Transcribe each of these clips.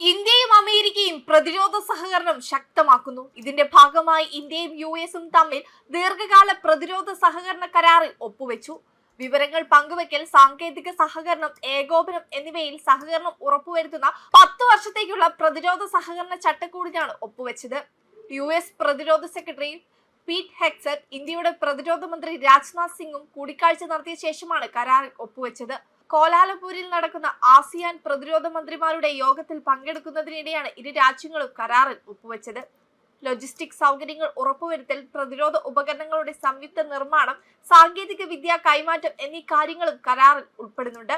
ഇന്ത്യയും അമേരിക്കയും പ്രതിരോധ സഹകരണം ശക്തമാക്കുന്നു. ഇതിന്റെ ഭാഗമായി ഇന്ത്യയും യു എസും തമ്മിൽ ദീർഘകാല പ്രതിരോധ സഹകരണ കരാറിൽ ഒപ്പുവെച്ചു. വിവരങ്ങൾ പങ്കുവെക്കൽ സാങ്കേതിക സഹകരണം ഏകോപനം എന്നിവയിൽ സഹകരണം ഉറപ്പുവരുത്തുന്ന പത്തു വർഷത്തേക്കുള്ള പ്രതിരോധ സഹകരണ ചട്ടക്കൂടിനാണ് ഒപ്പുവെച്ചത്. യു എസ് പ്രതിരോധ സെക്രട്ടറി പീറ്റ് ഹെക്സറ്റ് ഇന്ത്യയുടെ പ്രതിരോധ മന്ത്രി രാജ്നാഥ് സിംഗും കൂടിക്കാഴ്ച നടത്തിയ ശേഷമാണ് കരാറിൽ ഒപ്പുവെച്ചത്. കോലാലംപൂരിൽ നടക്കുന്ന ആസിയാൻ പ്രതിരോധ മന്ത്രിമാരുടെ യോഗത്തിൽ പങ്കെടുക്കുന്നതിനിടെയാണ് ഇരു രാജ്യങ്ങളും കരാറിൽ ഒപ്പുവെച്ചത്. ലോജിസ്റ്റിക് സൗകര്യങ്ങൾ ഉറപ്പുവരുത്തൽ പ്രതിരോധ ഉപകരണങ്ങളുടെ സംയുക്ത നിർമ്മാണം സാങ്കേതിക വിദ്യ കൈമാറ്റം എന്നീ കാര്യങ്ങളും കരാറിൽ ഉൾപ്പെടുന്നുണ്ട്.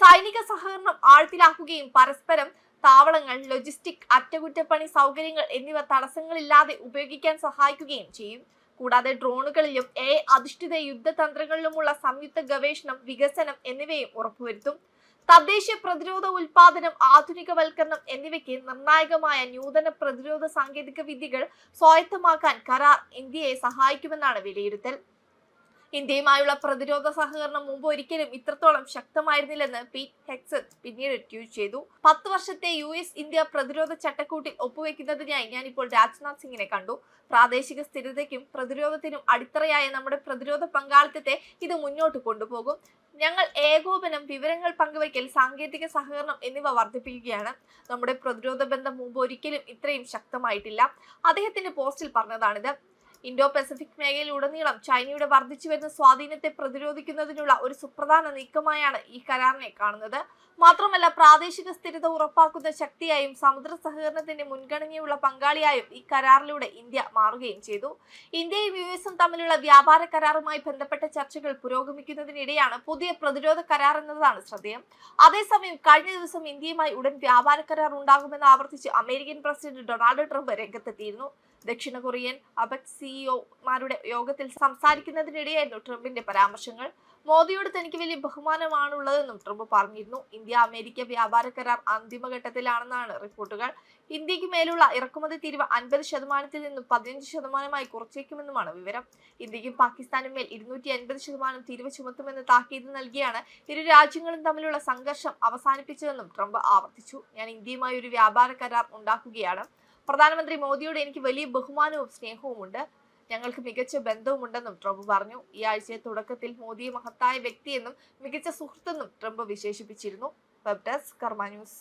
സൈനിക സഹകരണം ആഴത്തിലാക്കുകയും പരസ്പരം താവളങ്ങൾ ലോജിസ്റ്റിക് അറ്റകുറ്റപ്പണി സൗകര്യങ്ങൾ എന്നിവ തടസ്സങ്ങളില്ലാതെ ഉപയോഗിക്കാൻ സഹായിക്കുകയും ചെയ്യും. കൂടാതെ ഡ്രോണുകളിലും എ അധിഷ്ഠിത യുദ്ധതന്ത്രങ്ങളിലുമുള്ള സംയുക്ത ഗവേഷണം വികസനം എന്നിവയും ഉറപ്പുവരുത്തും. തദ്ദേശീയ പ്രതിരോധ ഉൽപാദനം ആധുനികവൽക്കരണം എന്നിവയ്ക്ക് നിർണായകമായ നൂതന പ്രതിരോധ സാങ്കേതിക വിദ്യകൾ സ്വായത്തമാക്കാൻ കരാർ ഇന്ത്യയെ സഹായിക്കുമെന്നാണ് വിലയിരുത്തൽ. ഇന്ത്യയുമായുള്ള പ്രതിരോധ സഹകരണം മുമ്പ് ഒരിക്കലും ഇത്രത്തോളം ശക്തമായിരുന്നില്ലെന്ന് പീറ്റ് ഹെക്സത്ത് പിന്നീട് ട്വീറ്റ് ചെയ്തു. പത്ത് വർഷത്തെ യു എസ് ഇന്ത്യ പ്രതിരോധ ചട്ടക്കൂട്ടിൽ ഒപ്പുവെക്കുന്നതിനായി ഞാൻ ഇപ്പോൾ രാജ്നാഥ് സിംഗിനെ കണ്ടു. പ്രാദേശിക സ്ഥിരതയ്ക്കും പ്രതിരോധത്തിനും അടിത്തറയായ നമ്മുടെ പ്രതിരോധ പങ്കാളിത്തത്തെ ഇത് മുന്നോട്ട് കൊണ്ടുപോകും. ഞങ്ങൾ ഏകോപനം വിവരങ്ങൾ പങ്കുവയ്ക്കൽ സാങ്കേതിക സഹകരണം എന്നിവ വർദ്ധിപ്പിക്കുകയാണ്. നമ്മുടെ പ്രതിരോധ ബന്ധം മുമ്പ് ഒരിക്കലും ഇത്രയും ശക്തമായിട്ടില്ല. അദ്ദേഹത്തിന്റെ പോസ്റ്റിൽ പറഞ്ഞതാണിത്. ഇൻഡോ പസഫിക് മേഖലയിലുടനീളം ചൈനയുടെ വർദ്ധിച്ചു വരുന്ന സ്വാധീനത്തെ പ്രതിരോധിക്കുന്നതിനുള്ള ഒരു സുപ്രധാന നീക്കമായാണ് ഈ കരാറിനെ കാണുന്നത്. മാത്രമല്ല പ്രാദേശിക സ്ഥിരത ഉറപ്പാക്കുന്ന ശക്തിയായും സമുദ്ര സഹകരണത്തിന്റെ മുൻഗണനയുള്ള പങ്കാളിയായും ഈ കരാറിലൂടെ ഇന്ത്യ മാറുകയും ചെയ്തു. ഇന്ത്യയും യു എസും തമ്മിലുള്ള വ്യാപാര കരാറുമായി ബന്ധപ്പെട്ട ചർച്ചകൾ പുരോഗമിക്കുന്നതിനിടെയാണ് പുതിയ പ്രതിരോധ കരാർ എന്നതാണ് ശ്രദ്ധേയം. അതേസമയം കഴിഞ്ഞ ദിവസം ഇന്ത്യയുമായി ഉടൻ വ്യാപാര കരാർ ഉണ്ടാകുമെന്ന് ആവർത്തിച്ച് അമേരിക്കൻ പ്രസിഡന്റ് ഡൊണാൾഡ് ട്രംപ് രംഗത്തെത്തിയിരുന്നു. ദക്ഷിണ കൊറിയൻ അബക് സിഇഒമാരുടെ യോഗത്തിൽ സംസാരിക്കുന്നതിനിടെയായിരുന്നു ട്രംപിന്റെ പരാമർശങ്ങൾ. മോദിയോട് തനിക്ക് വലിയ ബഹുമാനമാണുള്ളതെന്നും ട്രംപ് പറഞ്ഞിരുന്നു. ഇന്ത്യ അമേരിക്ക വ്യാപാര കരാർ അന്തിമഘട്ടത്തിലാണെന്നാണ് റിപ്പോർട്ടുകൾ. ഇന്ത്യയ്ക്ക് മേലുള്ള ഇറക്കുമതി തീരുവ അൻപത് ശതമാനത്തിൽ നിന്നും പതിനഞ്ച് ശതമാനമായി കുറച്ചേക്കുമെന്നുമാണ് വിവരം. ഇന്ത്യക്കും പാകിസ്ഥാനും മേൽ ഇരുന്നൂറ്റി അൻപത് ശതമാനം തീരുവ ചുമത്തുമെന്ന് താക്കീത് നൽകിയാണ് ഇരു രാജ്യങ്ങളും തമ്മിലുള്ള സംഘർഷം അവസാനിപ്പിച്ചതെന്നും ട്രംപ് ആവർത്തിച്ചു. ഞാൻ ഇന്ത്യയുമായി ഒരു വ്യാപാര കരാർ ഉണ്ടാക്കുകയാണ്. പ്രധാനമന്ത്രി മോദിയോട് എനിക്ക് വലിയ ബഹുമാനവും സ്നേഹവുമുണ്ട് ഞങ്ങൾക്ക് മികച്ച ബന്ധവുമുണ്ടെന്നും ട്രംപ് പറഞ്ഞു. ഈ ആഴ്ചയെ തുടക്കത്തിൽ മോദിയെ മഹത്തായ വ്യക്തിയെന്നും മികച്ച സുഹൃത്തെന്നും Trump വിശേഷിപ്പിച്ചിരുന്നു. Web desk Karma news.